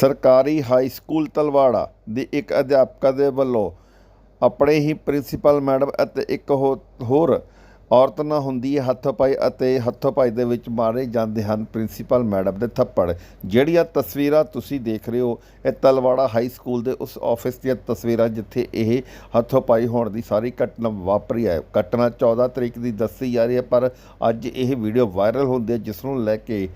ਸਰਕਾਰੀ high school Talwara ਦੀ ਇੱਕ ਅਧਿਆਪਕਾ ਦੇ ਵੱਲੋਂ ਆਪਣੇ ਹੀ ਪ੍ਰਿੰਸੀਪਲ ਮੈਡਮ ਅਤੇ ਇੱਕ ਹੋ- ਹੋਰ ਔਰਤ ਨਾਲ ਹੁੰਦੀ ਹੈ ਹੱਥਪਾਈ ਅਤੇ ਹੱਥੋਂ-ਪਾਈ ਦੇ ਵਿੱਚ ਮਾਰੇ ਜਾਂਦੇ ਹਨ ਪ੍ਰਿੰਸੀਪਲ ਮੈਡਮ ਦੇ ਥੱਪੜ। ਜਿਹੜੀਆਂ ਤਸਵੀਰਾਂ ਤੁਸੀਂ ਦੇਖ ਰਹੇ ਹੋ, ਇਹ ਤਲਵਾੜਾ ਹਾਈ ਸਕੂਲ ਦੇ ਉਸ ਆਫਿਸ ਦੀਆਂ ਤਸਵੀਰਾਂ ਜਿੱਥੇ ਇਹ ਹੱਥੋਂ-ਪਾਈ ਹੋਣ ਦੀ ਸਾਰੀ ਘਟਨਾ ਵਾਪਰੀ ਹੈ। ਘਟਨਾ 14 ਤਰੀਕ ਦੀ ਦੱਸੀ ਜਾ ਰਹੀ ਹੈ, ਪਰ ਅੱਜ ਇਹ ਵੀਡੀਓ ਵਾਇਰਲ ਹੁੰਦੀ ਹੈ, ਜਿਸ ਨੂੰ ਲੈ ਕੇ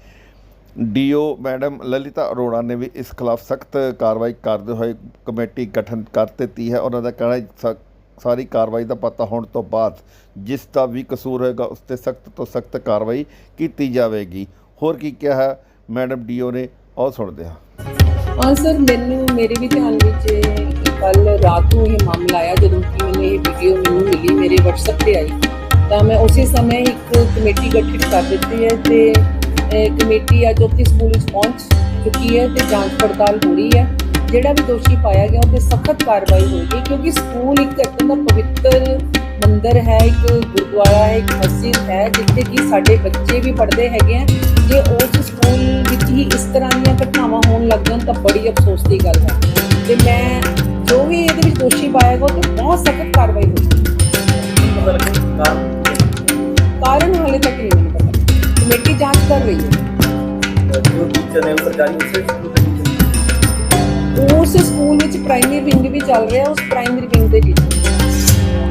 ਡੀਓ ਮੈਡਮ ਲਲਿਤਾ ਅਰੋੜਾ ਨੇ ਵੀ ਇਸ ਖਿਲਾਫ ਸਖਤ ਕਾਰਵਾਈ ਕਰਦੇ ਹੋਏ ਕਮੇਟੀ ਗਠਨ ਕਰ ਦਿੱਤੀ ਹੈ। ਉਹਨਾਂ ਦਾ ਕਹਿਣਾ ਹੈ ਸਾਰੀ ਕਾਰਵਾਈ ਦਾ ਪਤਾ ਹੋਣ ਤੋਂ ਬਾਅਦ ਜਿਸ ਦਾ ਵੀ ਕਸੂਰ ਹੋਏਗਾ, ਉਸ ਤੇ ਸਖਤ ਤੋਂ ਸਖਤ ਕਾਰਵਾਈ ਕੀਤੀ ਜਾਵੇਗੀ। ਹੋਰ ਕੀ ਕਿਹਾ ਹੈ? ਮੈਡਮ ਡੀਓ ਨੇ ਉਹ ਸੁਣਦੇ ਹਾਂ। ਹਾਂ ਸਰ, ਮੈਨੂੰ, ਮੇਰੇ ਵੀ ਧਿਆਨ ਵਿੱਚ ਕੱਲ ਰਾਤ ਨੂੰ ਇਹ ਮਾਮਲਾ ਆਇਆ, ਜਦੋਂ ਕਿ ਮੈਨੂੰ ਇਹ ਵੀਡੀਓ ਮੈਨੂੰ ਮਿਲੀ, ਮੇਰੇ WhatsApp ਤੇ ਆਈ। ਤਾਂ ਮੈਂ ਉਸੇ ਸਮੇਂ ਇੱਕ ਕਮੇਟੀ ਗਠਿਤ ਕਰ ਦਿੱਤੀ ਹੈ ਤੇ ਕਮੇਟੀ ਅੱਜ ਉੱਥੇ ਸਕੂਲ ਵਿੱਚ ਪਹੁੰਚ ਚੁੱਕੀ ਹੈ ਤੇ ਜਾਂਚ ਪੜਤਾਲ ਹੋ ਰਹੀ ਹੈ। ਜਿਹੜਾ ਵੀ ਦੋਸ਼ੀ ਪਾਇਆ ਗਿਆ ਉਹ ਤੇ ਸਖਤ ਕਾਰਵਾਈ ਹੋਏਗੀ ਕਿਉਂਕਿ ਸਕੂਲ ਇੱਕ ਇੱਦਾਂ ਦਾ ਪਵਿੱਤਰ ਮੰਦਿਰ ਹੈ ਇੱਕ ਗੁਰਦੁਆਰਾ ਹੈ ਇੱਕ ਮਸਜਿਦ ਹੈ ਜਿੱਥੇ ਕਿ ਸਾਡੇ ਬੱਚੇ ਵੀ ਪੜ੍ਹਦੇ ਹੈਗੇ ਆ। ਜੇ ਉਸ ਸਕੂਲ ਵਿੱਚ ਹੀ ਇਸ ਤਰ੍ਹਾਂ ਦੀਆਂ ਘਟਨਾਵਾਂ ਹੋਣ ਲੱਗ ਜਾਣ ਤਾਂ ਬੜੀ ਅਫਸੋਸ ਦੀ ਗੱਲ ਹੈ। ਤੇ ਮੈਂ ਜੋ ਵੀ ਇਹਦੇ ਵਿੱਚ ਦੋਸ਼ੀ ਪਾਇਆ ਗਿਆ ਉਹ ਤੇ ਬਹੁਤ ਸਖਤ ਕਾਰਵਾਈ ਹੋਈ ਕਾਰਨ ਹਾਲੇ ਤੱਕ ਨਹੀਂ। ਜਾਂਚ ਕਰ ਰਹੀ ਹੈ। ਉਸ ਸਕੂਲ ਵਿੱਚ ਪ੍ਰਾਇਮਰੀ ਵਿੰਗ ਵੀ ਚੱਲ ਰਿਹਾ, ਉਸ ਪ੍ਰਾਇਮਰੀ ਵਿੰਗ ਦੇ ਟੀਚਰ